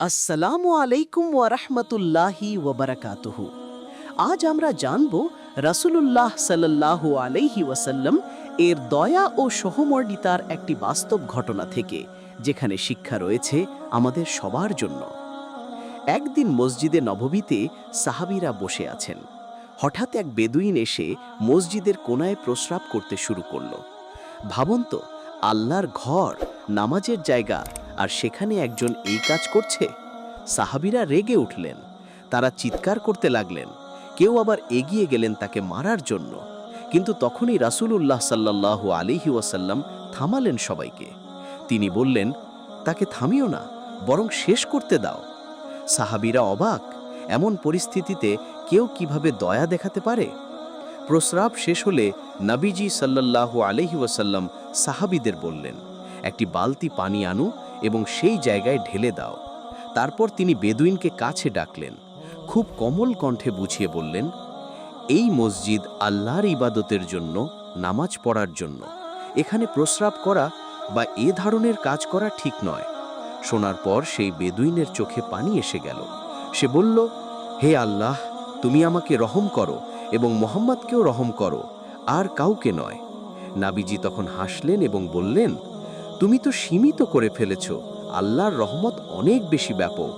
আসসালামু আলাইকুম ওয়ারহমতুল্লাহি ওবরাকাতুহু আজ আমরা জানব রাসূলুল্লাহ সাল্লাল্লাহু আলাইহি ওয়াসাল্লাম এর দয়া ও সহমর্মিতার একটি বাস্তব ঘটনা থেকে, যেখানে শিক্ষা রয়েছে আমাদের সবার জন্য। একদিন মসজিদে নববীতে সাহাবীরা বসে আছেন। হঠাৎ এক বেদুইন এসে মসজিদের কোনায় প্রস্রাব করতে শুরু করল। ভাবন্ত আল্লাহর ঘর, নামাজের জায়গা আর সেখানে একজন এই কাজ করছে? সাহাবীরা রেগে উঠলেন। তারা চিৎকার করতে লাগলেন। কেউ আবার এগিয়ে গেলেন তাকে মারার জন্য। কিন্তু তখনই রাসূলুল্লাহ সাল্লাল্লাহু আলিহি ওয়াসাল্লাম থামালেন সবাইকে। তিনি বললেন, তাকে থামিও না, বরং শেষ করতে দাও। সাহাবীরা অবাক, এমন পরিস্থিতিতে কেউ কীভাবে দয়া দেখাতে পারে? প্রস্রাব শেষ হলে নবীজি সাল্লাল্লাহু আলহি ওয়াসাল্লাম সাহাবিদের বললেন, একটি বালতি পানি আনু এবং সেই জায়গায় ঢেলে দাও। তারপর তিনি বেদুইনকে কাছে ডাকলেন। খুব কমল কণ্ঠে বুঝিয়ে বললেন, এই মসজিদ আল্লাহর ইবাদতের জন্য, নামাজ পড়ার জন্য। এখানে প্রস্রাব করা বা এ ধরনের কাজ করা ঠিক নয়। শোনার পর সেই বেদুইনের চোখে পানি এসে গেল। সে বলল, হে আল্লাহ, তুমি আমাকে রহম করো এবং মোহাম্মদকেও রহম করো, আর কাউকে নয়। নাবিজি তখন হাসলেন এবং বললেন তুমি তো সীমিত করে ফেলেছ। আল্লাহর রহমত অনেক বেশি ব্যাপক।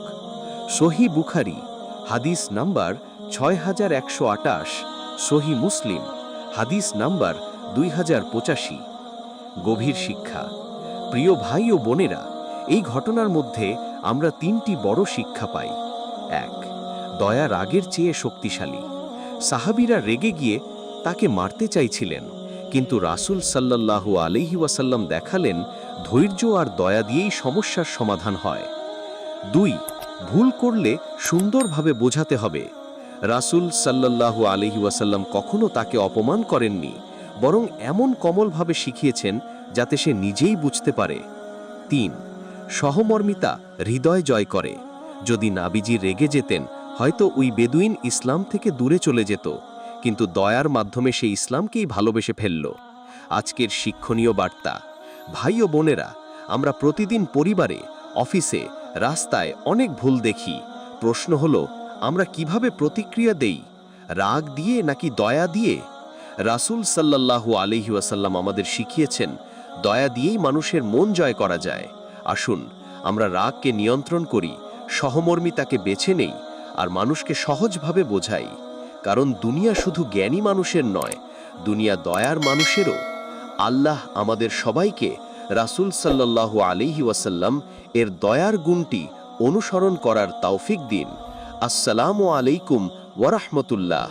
সহি বুখারি, হাদিস নাম্বার ছয় হাজার একশো আটাশ, সহি মুসলিম, হাদিস নাম্বার দুই হাজার পঁচাশি। গভীর শিক্ষা। প্রিয় ভাই ও বোনেরা, এই ঘটনার মধ্যে আমরা তিনটি বড় শিক্ষা পাই। এক, দয়া রাগের চেয়ে শক্তিশালী। সাহাবিরা রেগে গিয়ে তাকে মারতে চাইছিলেন। কিন্তু রাসূল সাল্লাল্লাহু আলাইহি ওয়াসাল্লাম দেখালেন, ধৈর্য আর দয়া দিয়েই সমস্যার সমাধান হয়। দুই, ভুল করলে সুন্দরভাবে বোঝাতে হবে। রাসূল সাল্লাল্লাহু আলাইহি ওয়াসাল্লাম কখনো তাকে অপমান করেননি, বরং এমন কমলভাবে শিখিয়েছেন যাতে সে নিজেই বুঝতে পারে। তিন, সহমর্মিতা হৃদয় জয় করে। যদি নাবিজি রেগে যেতেন, হয়তো ওই বেদুইন ইসলাম থেকে দূরে চলে যেত। কিন্তু দয়ার মাধ্যমে সে ইসলামকেই ভালোবেসে ফেলল। আজকের শিক্ষণীয় বার্তা, ভাই ও বোনেরা, আমরা প্রতিদিন পরিবারে, অফিসে, রাস্তায় অনেক ভুল দেখি। প্রশ্ন হলো, আমরা কীভাবে প্রতিক্রিয়া দেই? রাগ দিয়ে নাকি দয়া দিয়ে? রাসূল সাল্লাল্লাহু আলহি ওয়াসাল্লাম আমাদের শিখিয়েছেন, দয়া দিয়েই মানুষের মন জয় করা যায়। আসুন, আমরা রাগকে নিয়ন্ত্রণ করি, সহমর্মিতাকে বেছে নেই, আর মানুষকে সহজভাবে বোঝাই। কারণ দুনিয়া শুধু জ্ঞানী মানুষের নয়, দুনিয়া দয়ার মানুষেরও। আল্লাহ আমাদের সবাইকে রাসুল সাল্লাহ আলাইহি ওয়াসাল্লাম এর দয়ার গুণটি অনুসরণ করার তৌফিক দিন। আসসালামু আলাইকুম ওয়ারাহমতুল্লাহ